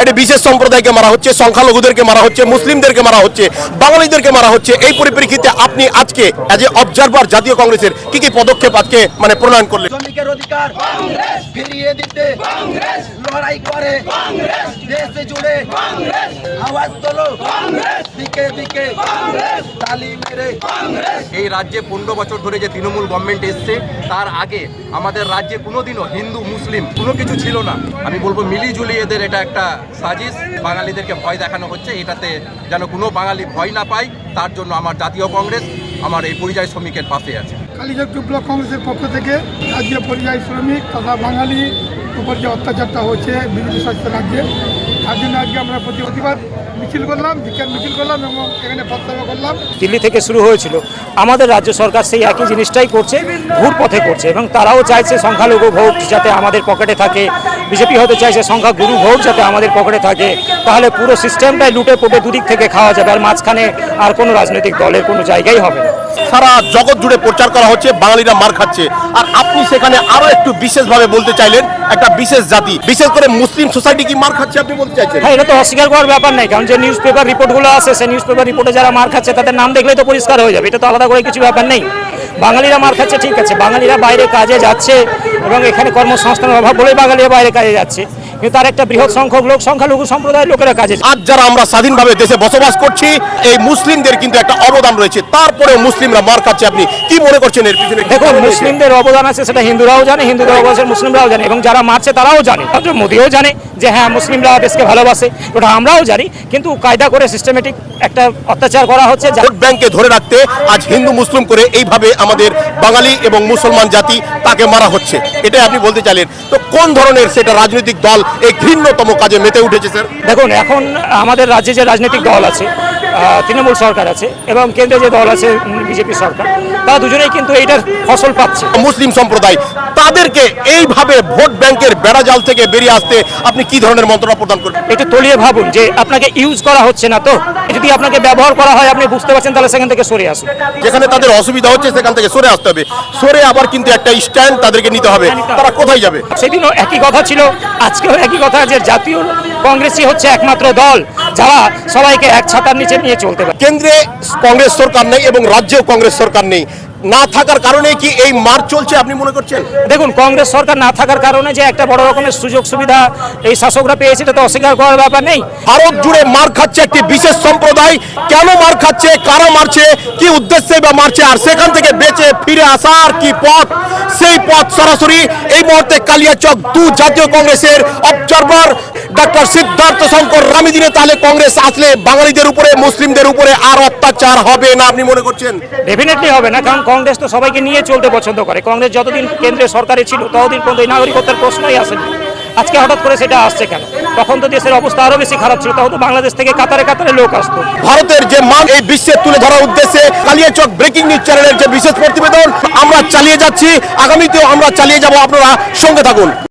একটি বিশেষ সম্প্রদায়কে মারা হচ্ছে সংখ্যালঘুদেরকে মারা হচ্ছে মুসলিমদেরকে মারা হচ্ছে বাঙালিদেরকে মারা হচ্ছে। এই পরিপ্রেক্ষিতে আপনি আজকে অ্যাজ এ অবজারভার জাতীয় কংগ্রেসের কি কি পদক্ষেপ আজকে মানে প্রণয়ন করলেন? শ্রমিকের অধিকার ফিরিয়ে দিতে লড়াই করে দেশে জুড়ে আওয়াজ তোলো। দিকে দিকে তালি মেরে। এই রাজ্যে পনেরো বছর ধরে যে তৃণমূল গভর্নমেন্ট এসছে তার আগে আমাদের রাজ্যে কোনোদিনও হিন্দু মুসলিম কোনো কিছু ছিল না। আমি বলব মিলিজুলি এদের এটা একটা সাজিশ বাঙালিদেরকে ভয় দেখানো হচ্ছে। এটাতে যেন কোনো বাঙালি ভয় না পায় তার জন্য আমার জাতীয় কংগ্রেস আমার এই পরিযায়ী শ্রমিকের পাশে আছে। কালীচক্র ব্লক কংগ্রেসের পক্ষ থেকে রাজ্যে পরিযায়ী শ্রমিক তথা বাঙালি উপর যে অত্যাচারটা হচ্ছে বিজেপি স্বাস্থ্য রাজ্যে তার জন্য আজকে আমরা প্রতি- প্রতিবাদ মিছিল করলাম বিজ্ঞান মিছিল করলাম এবং এখানে করলাম। দিল্লি থেকে শুরু হয়েছিল। আমাদের রাজ্য সরকার সেই একই জিনিসটাই করছে ঘুর পথে করছে এবং তারাও চাইছে সংখ্যালঘু ভোট যাতে আমাদের পকেটে থাকে। বিজেপি হতে চাইছে সংখ্যা গুরু ভোট যাতে আমাদের পকেটে থাকে তাহলে পুরো সিস্টেমটাই লুটে পুটে দুদিক থেকে খাওয়া যাবে আর মাঝখানে আর কোনো রাজনৈতিক দলের কোনো জায়গাই হবে না। সারা জগৎ জুড়ে প্রচার করা হচ্ছে বাঙালিরা মার খাচ্ছে। আর আপনি সেখানে আরও একটু বিশেষভাবে বলতে চাইলেন একটা বিশেষ জাতি বিশেষ করে মুসলিম সোসাইটি কি মার খাচ্ছে আপনি বলতে চাইছেন? হ্যাঁ এটা তো অস্বীকার করার ব্যাপার নেই কারণ যে নিউজ পেপার রিপোর্টগুলো আছে সেই নিউজ পেপার রিপোর্টে যারা মার খাচ্ছে তাদের নাম দেখলেই তো পরিষ্কার হয়ে যাবে এটা তো আলাদা করে কিছু ব্যাপার নেই। বাঙালিরা মার খাচ্ছে ঠিক আছে বাঙালিরা বাইরে কাজে যাচ্ছে এবং এখানে কর্মসংস্থানের অভাব বলেই বাঙালিরা বাইরে কাজে যাচ্ছে। কিন্তু তার একটা বৃহৎ সংখ্যক লোক সংখ্যালঘু সম্প্রদায়ের লোকেরা কাজে। আজ যারা আমরা স্বাধীনভাবে দেশে বসবাস করছি এই মুসলিমদের কিন্তু একটা অবদান রয়েছে। তারপরে মুসলিমরা মার খাচ্ছে। আপনি কি মনে করছেন এর পিছনে দেখুন মুসলিমদের অবদান আছে সেটা হিন্দুরাও জানে হিন্দুদের অবদান মুসলিমরাও জানে এবং যারা মারছে তারাও জানে মোদিও জানে। যে হ্যাঁ মুসলিমরা দেশকে ভালোবাসে ওটা আমরাও জানি কিন্তু কায়দা করে সিস্টেমেটিক একটা অত্যাচার করা হচ্ছে ভোট ব্যাংকে ধরে রাখতে আজ হিন্দু মুসলিম করে এইভাবে আমাদের বাঙালি এবং মুসলমান জাতি তাকে মারা হচ্ছে। এটাই আপনি বলতে চাইলেন। তো কোন ধরনের সেটা রাজনৈতিক দল এই ঘৃণ্যতম কাজে মেতে উঠেছে স্যার? দেখুন এখন আমাদের রাজ্যে যে রাজনৈতিক দল আছে তৃণমূল সরকার আছে এবং কেন্দ্রে যে দল আছে বিজেপি সরকার তারা দুজনেই কিন্তু এইটার ফসল পাচ্ছে। মুসলিম সম্প্রদায় তাদেরকে এইভাবে ভোট ব্যাংকের বেড়াজাল থেকে বেরিয়ে আসতে আপনি কি ধরনের মন্ত্রণা প্রদান করবে? একটু তলিয়ে ভাবুন যে আপনাকে ইউজ করা হচ্ছে না তো। যদি আপনাকে ব্যবহার করা হয় আপনি বুঝতে পারছেন তাহলে সেখান থেকে সরে আসুন। যেখানে তাদের অসুবিধা হচ্ছে সেখান থেকে সরে আসতে হবে। সরে আবার কিন্তু একটা স্ট্যান্ড তাদেরকে নিতে হবে। তারা কোথায় যাবে? সেদিনও একই কথা ছিল আজকেও একই কথা যে জাতীয় কংগ্রেসই হচ্ছে একমাত্র দল। যারা সবাইকে এক ছাতার নিচে নিয়ে চলতে পারে। কেন্দ্রে কংগ্রেস সরকার নেই এবং রাজ্যেও কংগ্রেস সরকার নেই। না থাকার কারণে কি এই মার চলছে আপনি মনে করছেন? দেখুন কংগ্রেস সরকার না থাকার কারণে যে একটা বড় রকমের সুযোগ সুবিধা এই শাসকরা পেয়েছে এটা তো অস্বীকার করার ব্যাপার নেই। ভারত জুড়ে মার খাচ্ছে একটি বিশেষ সম্প্রদায়। কেন মার খাচ্ছে? কারা মারছে? কি উদ্দেশ্যে বা মারছে? আর সেখান থেকে বেঁচে ফিরে আসার কি পথ? সেই পথ সরাসরি এই মুহূর্তে কালিয়াচক দু জাতীয় কংগ্রেসের অবজারভার ডক্টর সিদ্ধার্থ শঙ্কর রামি দিনে তাহলে কংগ্রেস আসলে বাঙালিদের উপরে মুসলিমদের উপরে আর অত্যাচার হবে না আপনি মনে করছেন? ডেফিনেটলি হবে না কারণ কংগ্রেস তো সবাইকে নিয়ে চলতে পছন্দ করে। কংগ্রেস যতদিন কেন্দ্রে সরকারে ছিল ততদিন পর্যন্ত এই নাগরিকত্বের প্রশ্নই আসেনি। আজকে হঠাৎ করে সেটা আসছে কেন? তখন তো দেশের অবস্থা আরও বেশি খারাপ ছিল তখন তো বাংলাদেশ থেকে কাতারে কাতারে লোক আসতো। ভারতের যে মান এই বিশ্বে তুলে ধরার উদ্দেশ্যে কালিয়াচক ব্রেকিং নিউজ চ্যানেলের যে বিশেষ প্রতিবেদন আমরা চালিয়ে যাচ্ছি। আগামীতেও আমরা চালিয়ে যাব আপনারা সঙ্গে থাকুন।